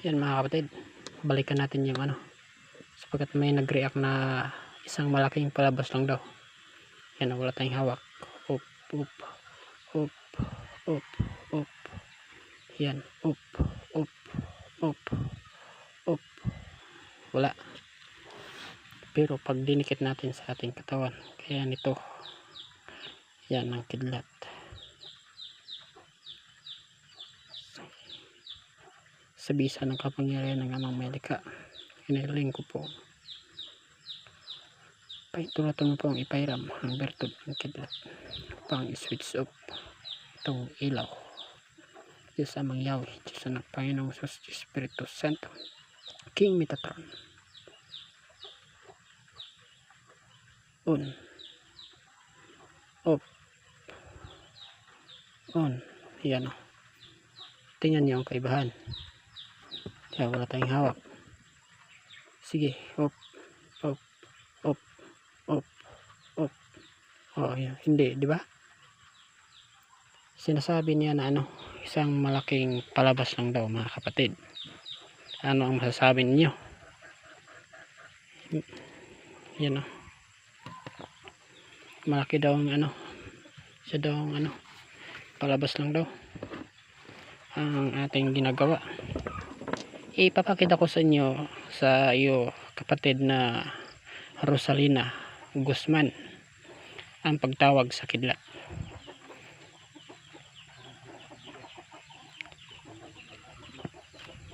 yan mga kapatid. Balikan natin yung ano sapagkat may nag-react na isang malaking palabas lang daw. Yan wala tayong hawak. Up up up up up. Yan up up up up. Wala. Pero pag dinikit natin sa ating katawan kaya nito yan ang kidlat sa bisa ng kapangyarihan ng amang Melika hiniling ko po. Paitulatan mo po ang ipairam ang bertod ng kidlat. Pang switch off itong ilaw. Diyos amang Yahweh Diyos anak Panginoong Sus Diyos Espiritu Santo King Metatron on. Off on. Yan o. Tingnan niyo ang kaibahan kaya wala tayong hawak. Sige off off off off off oh yan hindi di ba? Sinasabi niya na ano isang malaking palabas lang daw mga kapatid. Ano ang masasabi ninyo? Yan o malaki daw ang ano siya daw ang ano palabas lang daw ang ating ginagawa ipapakita ko sa inyo sa iyo kapatid na Rosalina Guzman ang pagtawag sa kidlat.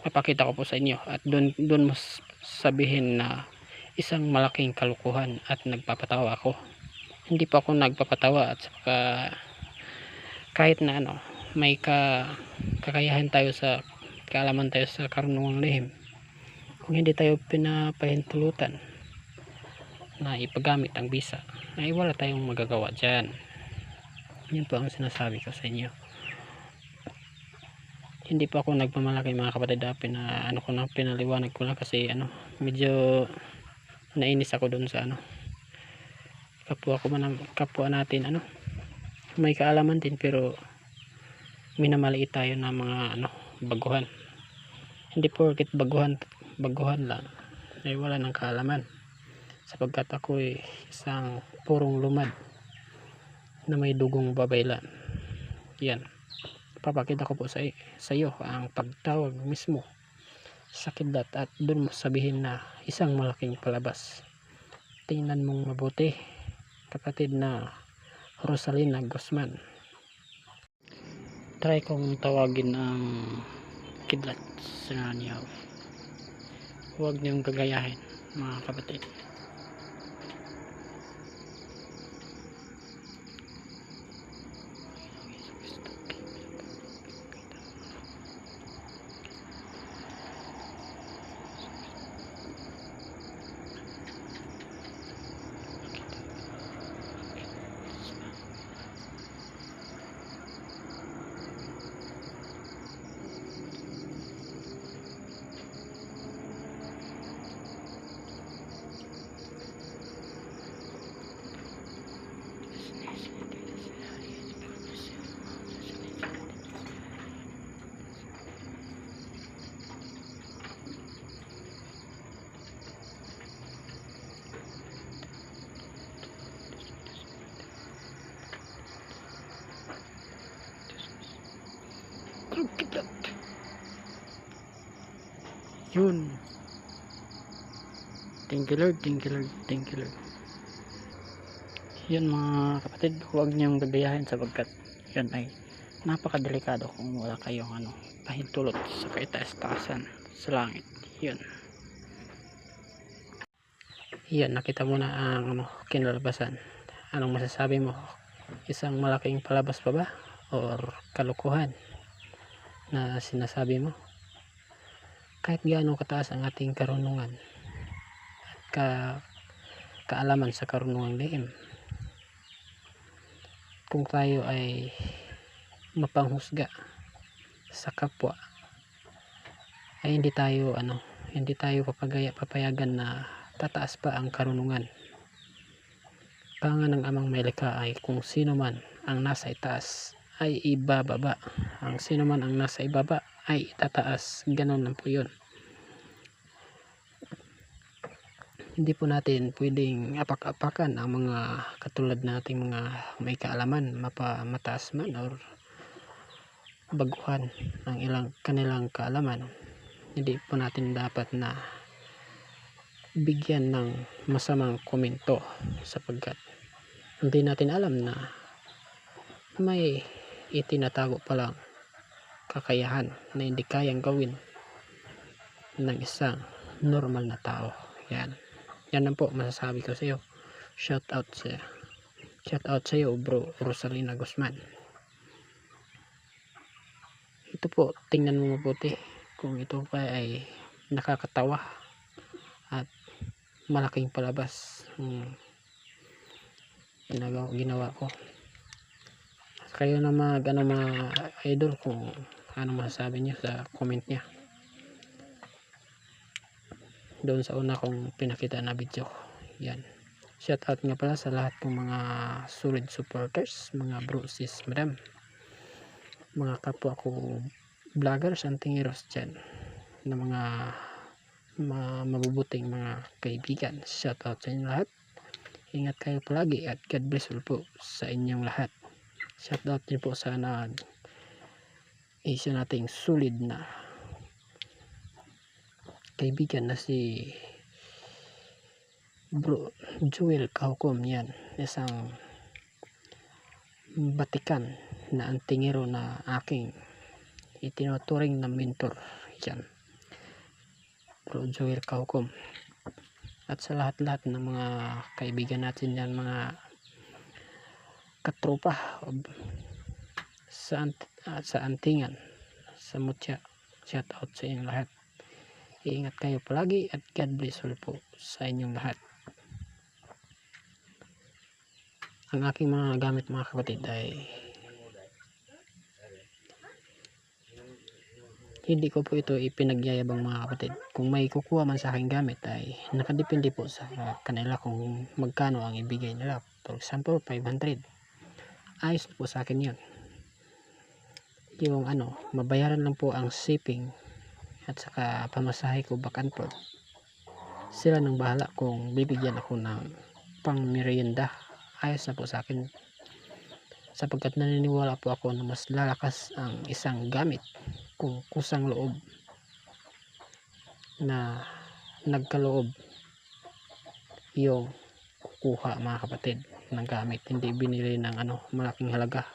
Papakita ko po sa inyo at doon doon mo s- sabihin na isang malaking kalukuhan at nagpapatawa ako. Hindi pa ako nagpapatawa at saka kahit na ano may ka, kakayahan tayo sa kaalaman tayo sa karunungang lihim. Kung hindi tayo pinapahintulutan na ipagamit ang bisa ay wala tayong magagawa dyan. Yun po ang sinasabi ko sa inyo. Hindi pa ako nagmamalaki mga kapatid ah, pina, ano ko na pinaliwanag ko lang kasi ano medyo nainis ako doon sa ano kapwa ko man kapwa natin ano. May kaalaman din pero minamaliit tayo ng mga ano baguhan hindi porket baguhan baguhan lang. Ay wala ng kaalaman. Sapagkat ako ay isang purong lumad na may dugong babaylan. Yan. Papakita ko po sa, sa iyo ang pagtawag mismo sa kidlat at doon mo sabihin na isang malaking palabas. Tingnan mong mabuti kapatid na Rosalina Guzman. Try kong tawagin ang kidlat sa niyo. Huwag niyong gagayahin mga kapatid yun. Thank you lord. Thank you lord. Thank you lord. Yun mga kapatid huwag niyong gagayahin sapagkat yun ay napakadelikado kung wala kayong ano pahintulot sa kaitaas-taasan sa langit. Yun. Yan nakita mo na ang ano, kinalabasan. Anong masasabi mo? Isang malaking palabas pa ba? Or kalukuhan na sinasabi mo kahit gaano kataas ang ating karunungan at ka, kaalaman sa karunungang lihim. Kung tayo ay mapanghusga sa kapwa ay hindi tayo ano hindi tayo papagaya, papayagan na tataas pa ang karunungan. Pangan ng amang may likha ay kung sino man ang nasa itaas ay ibababa. Ang sino man ang nasa ibaba ay tataas. Ganun lang po yun. Hindi po natin pwedeng apak-apakan ang mga katulad nating mga may kaalaman mapa mataas man or baguhan ng ilang kanilang kaalaman. Hindi po natin dapat na bigyan ng masamang komento sapagkat hindi natin alam na may itinatago palang kakayahan na hindi kayang gawin ng isang normal na tao. Yan. Yan lang po masasabi ko sa iyo. Shout out sa shout out sa iyo bro Rosalina Guzman. Ito po tingnan mo mabuti kung ito pa ay nakakatawa at malaking palabas yung ginagawa, ginawa ko kayo na mag ano mga idol kung ano masasabi niyo sa comment niya. Doon sa una kong pinakita na video yan. Shout out nga pala sa lahat ng mga solid supporters mga bro sis madam. Mga kapwa ko vloggers and tingiros dyan. Na mga mga mabubuting mga kaibigan. Shout out sa inyo lahat. Ingat kayo palagi at God bless all po sa inyong lahat shout out din po sana isa nating solid na kaibigan na si bro Joel Kaukom. Yan isang batikan na antingero na aking itinuturing na mentor. Yan bro Joel Kaukom. At sa lahat-lahat ng mga kaibigan natin yan mga katropa sa, uh, sa antingan sa mutya shout out sa inyong lahat Iingat kayo palagi at God bless all po sa inyong lahat. Ang aking mga gamit mga kapatid ay hindi ko po ito ipinagyayabang mga kapatid. Kung may kukuha man sa aking gamit ay nakadepende po sa kanila kung magkano ang ibigay nila. For example, 500. Ayos po sa akin yun. Yung ano, mabayaran lang po ang shipping at saka pamasahe ko back and forth. Sila nang bahala kung bibigyan ako ng pang merienda. Ayos na po sa akin. Sapagkat naniniwala po ako na mas lalakas ang isang gamit kung kusang loob na nagkaloob yung kukuha mga kapatid ng gamit hindi binili ng ano malaking halaga.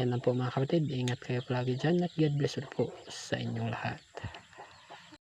Yan lang po mga kapatid. Ingat kayo palagi dyan at God bless po sa inyong lahat